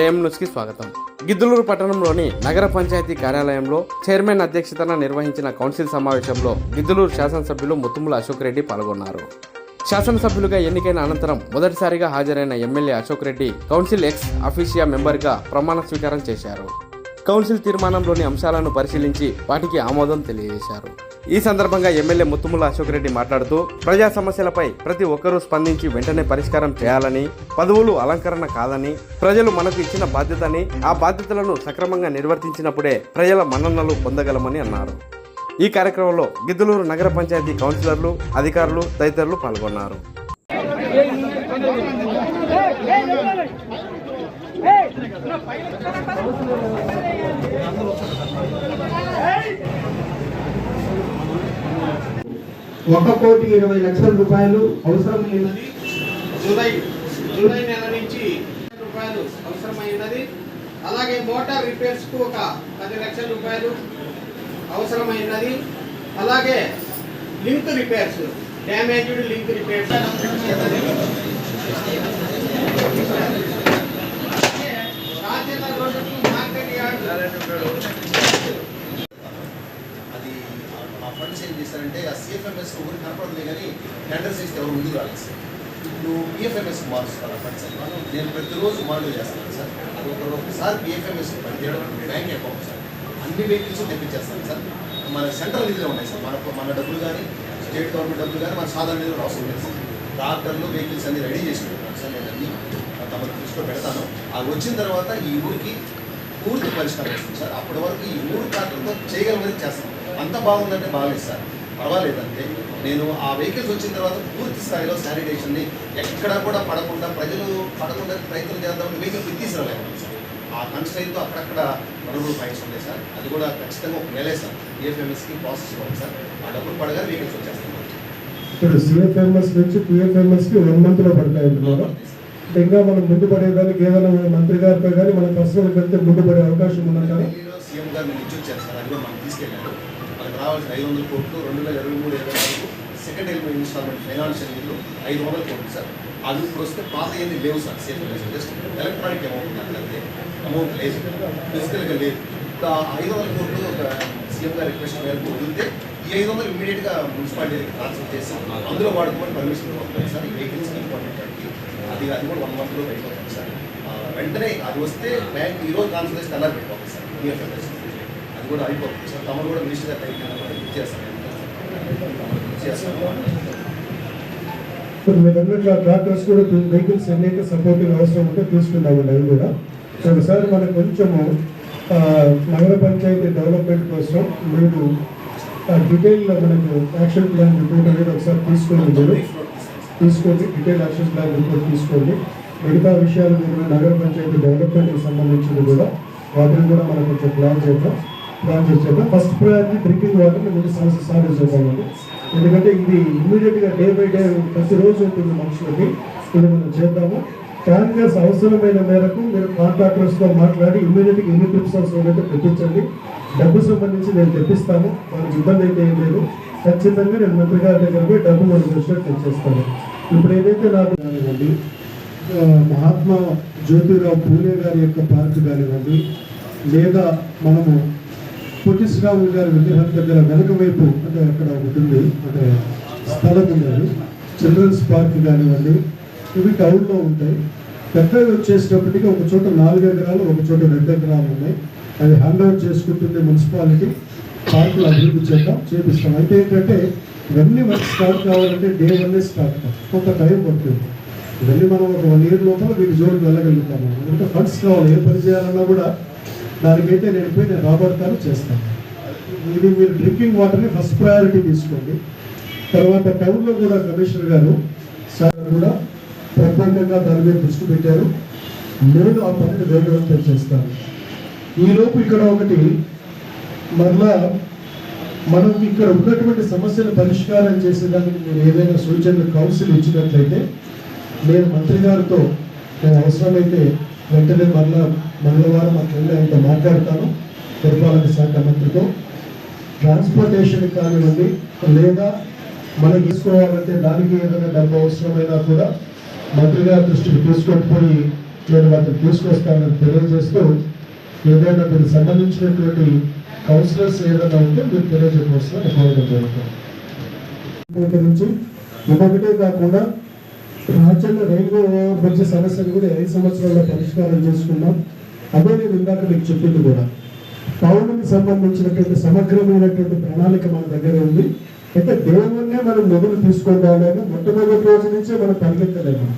AM న్యూస్కి స్వాగతం. గిద్దలూరు పట్టణంలోని నగర పంచాయతీ కార్యాలయంలో చైర్మన్ అధ్యక్షతన నిర్వహించిన కౌన్సిల్ సమావేశంలో గిద్దలూరు శాసనసభ్యులు ముత్తుముల అశోక్ రెడ్డి పాల్గొన్నారు. శాసనసభ్యులుగా ఎన్నికైన అనంతరం మొదటిసారిగా హాజరైన MLA Ashok Reddy council ex officio మెంబర్గా ప్రమాణ స్వీకారం చేశారు. కౌన్సిల్ తీర్మానంలోని అంశాలను పరిశీలించి వాటికి ఆమోదం తెలియజేశారు ఈ సందర్భంగా ఎమ్మెల్యే ముత్తుముల అశోక్ రెడ్డి మాట్లాడుతూ ప్రజా సమస్యలపై ప్రతి ఒక్కరూ స్పందించి వెంటనే పరిష్కారం చేయాలని పదవులు అలంకరణ కాదని ప్రజలు మనకు ఇచ్చిన బాధ్యతని ఆ బాధ్యతలను సక్రమంగా నిర్వర్తించినప్పుడే ప్రజల మన్ననలు పొందగలమని అన్నారు ఈ కార్యక్రమంలో గిద్దలూరు నగర పంచాయతీ కౌన్సిలర్లు అధికారులు తదితరులు పాల్గొన్నారు ఒక కోటి ఇరవై లక్షల రూపాయలు అవసరమైనది. జూలై జూలై నెల నుంచి రూపాయలు అవసరమైనది. అలాగే మోటార్ రిపేర్స్కు ఒక పది లక్షల రూపాయలు అవసరమైనది. అలాగే link repairs damaged link repairs Rajendra రోడ్డుకు మార్కెట్ యార్డ్ అది ఆ ఫండ్స్ ఏం చేశారంటే ఆ సిఎఫ్ఎంఎస్ ఊరికి కనపడలే కానీ టెండర్స్ ఇస్తే ఎవరు ముందుకు రాలేదు సార్ ఇప్పుడు పిఎఫ్ఎంఎస్ మారుస్తారు ఆ నేను ప్రతిరోజు మానిటర్ చేస్తాను సార్. అది ఒక ఒకసారి పిఎఫ్ఎంఎస్ పనిచేయడం బ్యాంక్ అకౌంట్ సార్. అన్ని వెహికల్స్ తెప్పించేస్తాను సార్. మన సెంట్రల్ నిధులు ఉన్నాయి సార్. మన మన డబ్బులు కానీ స్టేట్ గవర్నమెంట్ డబ్బులు కానీ మన సాధారణ నిధులు అవసరం లేదు సార్. ట్రాక్టర్లు వెహికల్స్ అన్ని రెడీ చేసి పెడతాను సార్ నేను అన్ని తమ దృష్టిలో పెడతాను. అది వచ్చిన తర్వాత ఈ ఊరికి పూర్తి పరిష్కారం వస్తుంది సార్. అప్పటి వరకు ఈ ఊరు ట్రాక్టర్తో చేయగలమని చేస్తాం. అంత బాగుందంటే బాగాలేదు సార్. పర్వాలేదంటే నేను ఆ వెహికల్స్ వచ్చిన తర్వాత పూర్తి స్థాయిలో శానిటేషన్ని ఎక్కడా కూడా పడకుండా ప్రజలు పడకుండా ప్రయత్నం చేద్దామని వెహికల్ తీసుకురాలేము సార్ ఆ కన్స్ట్రైన్తో అక్కడక్కడ మరుగుడు ఫైన్స్ ఉన్నాయి సార్. అది కూడా ఖచ్చితంగా ఒక నెలే సార్. ఏఎఫ్ఎంఎస్కి ప్రాసెస్ ఇవ్వాలి సార్. ఆ డబ్బులు పడగానే వెహికల్స్ వచ్చేస్తాం ఇప్పుడు సిఎఫ్ఎంఎస్ నుంచి కి వన్ మంత్లో పడతాయి ఇంకా మనం ముందు పడేదానికి ఏదైనా మంత్రి గారితో కానీ మనం పర్సనల్ వెళ్తే ముందు పడే అవకాశం ఉందంటారా సీఎం గారు ఇచ్చొచ్చారు సార్. అది కూడా మనం తీసుకెళ్ళారు మనకు రావాల్సిన ఐదు వందల కోట్లు రెండు వేల ఇరవై మూడు ఇరవై నాలుగు సెకండ్ ఎలిమెంట్ ఇన్స్టాల్మెంట్ ఫైనాన్షియల్ ఇయర్లో ఐదు వందల కోట్లు సార్. అది ఇప్పుడు వస్తే పాత ఏంది లేవు sir. Safe just electronic amount అంటే అమౌంట్ లేదు. ఫిజికల్గా లేదు. ఇప్పుడు ఆ ఐదు వందల కోట్లు ఒక సీఎం గారి రిక్వెస్ట్ మేరకు వదిలితే ఈ ఐదు వందలు ఇమీడియట్గా మున్సిపాలిటీకి ట్రాన్స్ఫర్ చేసి అందులో వాడుకోమని పర్మిషన్ ఇవ్వాలి సార్. ఈ వెహికల్స్కి ఇంపార్టెంట్ అది అది కూడా వన్ మంత్లో అయిపోతుంది సార్. వెంటనే అది వస్తే బ్యాంక్ ఈ రోజు ట్రాన్స్ఫర్ చేసి కలర్ పెట్టుకోవాలి సార్. ఈఎఫ్ఎంఎస్ అది కూడా అయిపోతుంది సో తమరు కూడా మినిస్టర్ గారు టైం ఇచ్చేస్తాను ఇచ్చేస్తాను ట్రాక్టర్స్ కూడా వెహికల్స్ ఎన్నైతే సపోర్టింగ్ అవసరం ఉంటే తీసుకున్నామండి అవి కూడా. సో ఒకసారి మనకు కొంచెము నగర పంచాయతీ డెవలప్మెంట్ కోసం మీరు డీటెయిల్లో మనకు యాక్షన్ ప్లాన్ రిపోర్ట్ అనేది ఒకసారి తీసుకోండి మీరు. తీసుకోండి డీటెయిల్ యాక్షన్ ప్లాన్ రిపోర్ట్ తీసుకోండి. మిగతా విషయాలు మీరు నగర పంచాయతీ డెవలప్మెంట్కి సంబంధించింది కూడా వాటిని కూడా మనం కొంచెం ప్లాన్ చేద్దాం. ప్లాన్ చేసేద్దాం ఫస్ట్ ప్రయారిటీ డ్రింకింగ్ వాటర్ని మీరు సమస్య సాల్వ్ చేద్దామండి ఎందుకంటే ఇది ఇమీడియట్గా డే బై డే ప్రతిరోజు ఉంటుంది మనుషులకి. ఇది మనం చేద్దాము. ట్యాంకర్స్ అవసరమైన మేరకు మీరు కాంట్రాక్టర్స్తో మాట్లాడి ఇమీడియట్గా ఎన్ని ట్రిప్స్ అవసరమైతే పెట్టించండి డబ్బు సంబంధించి నేను తెప్పిస్తాను. వాళ్ళకి ఇబ్బంది అయితే ఏం లేదు. ఖచ్చితంగా నేను మంత్రి గారి దగ్గర పోయి డబ్బు మనం వచ్చినట్టు తెచ్చేస్తాను. ఇప్పుడు ఏదైతే నాకు కానివ్వండి మహాత్మా జ్యోతిరావు పూలే గారి యొక్క పార్క్ కానివ్వండి లేదా మనము పొట్టి శ్రీరాములు గారి విగ్రహం దగ్గర వెనక వైపు అంటే అక్కడ ఉంటుంది అంటే స్థలం ఉన్నది. చిల్డ్రన్స్ పార్క్ కానివ్వండి ఇవి టౌన్లో ఉంటాయి. పెద్దవి వచ్చేటప్పటికి ఒక చోట నాలుగు ఎకరాలు ఒక చోట రెండు ఎకరాలు ఉన్నాయి. అది హ్యాండ్ ఓవర్ చేసుకుంటుంది మున్సిపాలిటీ. పార్కులు అభివృద్ధి చేద్దాం చేపిస్తాం. అయితే ఏంటంటే ఇవన్నీ మనకి స్టార్ట్ కావాలంటే డే వన్నే స్టార్ట్ కావాలి. కొంత టైం పడుతుంది. ఇవన్నీ మనం ఒక వన్ ఇయర్ లోపల వీటి జోలికి వెళ్ళగలుగుతాము ఎందుకంటే ఫండ్స్ కావాలి. ఏ పని చేయాలన్నా కూడా దానికైతే నేను పోయి నేను రాబడతాను చేస్తాను. ఇది మీరు డ్రింకింగ్ వాటర్ని ఫస్ట్ ప్రయారిటీ తీసుకోండి. తర్వాత టౌన్లో కూడా కమిషనర్ గారు సార్ కూడా ప్రత్యేకంగా దాని మీద దృష్టి పెట్టారు. నేను ఆ పనిని వేగవంతం చేస్తాను. ఈలోపు ఇక్కడ ఒకటి మరలా మనం ఇక్కడ ఉన్నటువంటి సమస్యలు పరిష్కారం చేసేదానికి మీరు ఏదైనా సూచనలు కౌన్సిల్ ఇచ్చినట్లయితే నేను మంత్రి గారితో నేను అవసరమైతే వెంటనే మరలా మంగళవారం అట్లా ఆయనతో మాట్లాడతాను. పురపాలక శాఖ మంత్రితో. ట్రాన్స్పోర్టేషన్ కానివ్వండి లేదా మనం తీసుకోవాలంటే దానికి ఏదైనా డబ్బు అవసరమైనా కూడా మంత్రి గారి దృష్టికి తీసుకొని నేను వాటిని తీసుకొస్తానని తెలియజేస్తూ ఏదైనా దీనికి సంబంధించినటువంటి కౌన్సిలర్స్ ఏదైనా ఉంటే మీరు తెలియజేయవలసిన కోరడం జరుగుతుంది నుంచి ఇదొకటే కాకుండా రాజ్యాంగ రైల్వే ఓవర్ బ్రిడ్జ్ సమస్యను కూడా ఐదు సంవత్సరాల్లో పరిష్కారం చేసుకున్నాం. అదే నేను ఇందాక మీకు చెప్పింది కూడా. పౌరునికి సంబంధించినటువంటి సమగ్రమైనటువంటి ప్రణాళిక మన దగ్గర ఉంది. అయితే దేవుణ్ణే మనం మొదలు తీసుకోవాలి మొట్టమొదటి రోజు నుంచే మనం పరిగెత్తలేము.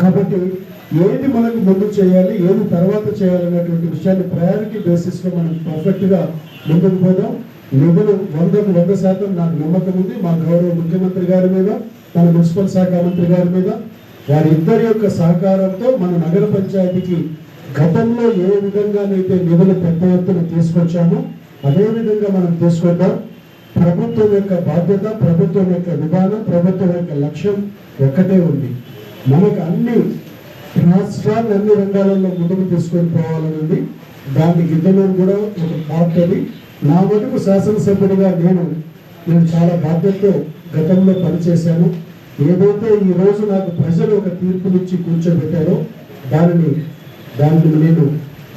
కాబట్టి ఏది మనకు ముందు చేయాలి ఏది తర్వాత చేయాలనేటువంటి విషయాన్ని ప్రయారిటీ బేసిస్లో మనం పర్ఫెక్ట్గా ముందుకు పోదాం. నిధులు వందకు వంద శాతం నాకు నమ్మకం ఉంది. మా గౌరవ ముఖ్యమంత్రి గారి మీద మన మున్సిపల్ శాఖ మంత్రి గారి మీద వారి ఇద్దరి యొక్క సహకారంతో మన నగర పంచాయతీకి గతంలో ఏ విధంగానైతే నిధులు పెద్ద ఎత్తున తీసుకొచ్చామో అదే విధంగా మనం తీసుకుంటాం ప్రభుత్వం యొక్క బాధ్యత ప్రభుత్వం యొక్క విధానం ప్రభుత్వం యొక్క లక్ష్యం ఒక్కటే ఉంది. మనకు అన్ని రాష్ట్రాన్ని అన్ని రంగాలలో ముందుకు తీసుకొని పోవాలని ఉంది. దాన్ని గిద్దలూరు కూడా ఒక పార్ట్ అది. నా మటుకు శాసనసభ్యుడిగా నేను నేను చాలా బాధ్యతతో గతంలో పనిచేశాను. ఏదైతే ఈ రోజు నాకు ప్రజలు ఒక తీర్పునిచ్చి కూర్చోబెట్టారో దానిని దానిని నేను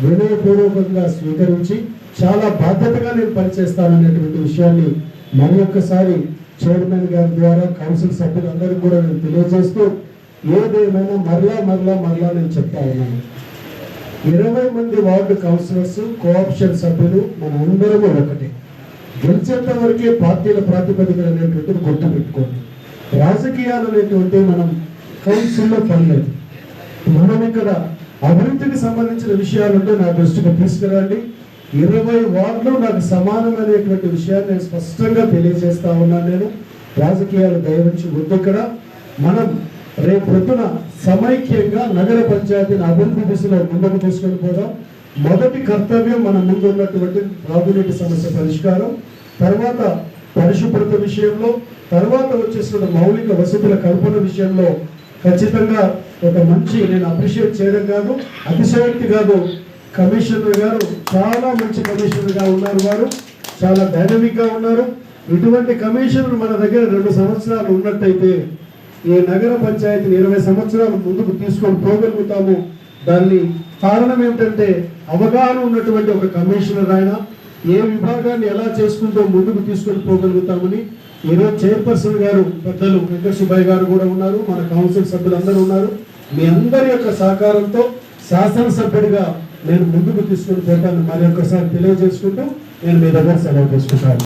వినయపూర్వకంగా స్వీకరించి చాలా బాధ్యతగా నేను పనిచేస్తాననేటువంటి విషయాన్ని మరి ఒక్కసారి చైర్మన్ గారి ద్వారా కౌన్సిల్ సభ్యులందరికీ కూడా నేను తెలియజేస్తూ ఏదేమైనా మరలా మరలా మరలా నేను చెప్తా ఉన్నాను. ఇరవై మంది వార్డు కౌన్సిలర్స్ కోఆప్షన్ సభ్యులు మన అందరము ఒకటే. గెలిచేంత వరకే పార్టీల ప్రాతిపదికలు అనేటువంటిది గుర్తుపెట్టుకోండి. రాజకీయాలు లేకపోతే మనం కౌన్సిల్లో పనిలేదు. మనం ఇక్కడ అభివృద్ధికి సంబంధించిన విషయాలుంటే నా దృష్టికి తీసుకురండి. ఇరవై వార్డులు నాకు సమానమైనటువంటి విషయాన్ని నేను స్పష్టంగా తెలియజేస్తా ఉన్నాను నేను. రాజకీయాలు దయవించి వద్దు ఇక్కడ. మనం రేపు సమైక్యంగా నగర పంచాయతీని అభివృద్ధి దిశలో ముందుకు తీసుకొని పోదాం. మొదటి కర్తవ్యం మన ముందు ఉన్నటువంటి త్రాగునీటి సమస్య పరిష్కారం. తర్వాత పరిశుభ్రత విషయంలో తర్వాత వచ్చేసిన మౌలిక వసతుల కల్పన విషయంలో ఖచ్చితంగా ఒక మంచి నేను అప్రిషియేట్ చేయడం కాదు అతిశయోక్తి కాదు. కమిషనర్ గారు చాలా మంచి కమిషనర్గా ఉన్నారు వారు చాలా డైనమిక్గా ఉన్నారు. ఇటువంటి కమిషనర్ మన దగ్గర రెండు సంవత్సరాలు ఉన్నట్టయితే ఈ నగర పంచాయతీని ఇరవై సంవత్సరాలు ముందుకు తీసుకొని పోగలుగుతాము. దాన్ని కారణం ఏమిటంటే అవగాహన ఉన్నటువంటి ఒక కమిషనర్ ఆయన. ఏ విభాగాన్ని ఎలా చేసుకుంటూ ముందుకు తీసుకొని పోగలుగుతామని ఈరోజు చైర్పర్సన్ గారు పెద్దలు వెంకట సుబ్బయ్య గారు కూడా ఉన్నారు మన కౌన్సిల్ సభ్యులందరూ ఉన్నారు. మీ అందరి యొక్క సహకారంతో శాసనసభ్యుడిగా నేను ముందుకు తీసుకొని పోతాను మరి ఒక్కసారి తెలియజేసుకుంటూ నేను మీ దగ్గర సెలవు తీసుకుంటాను.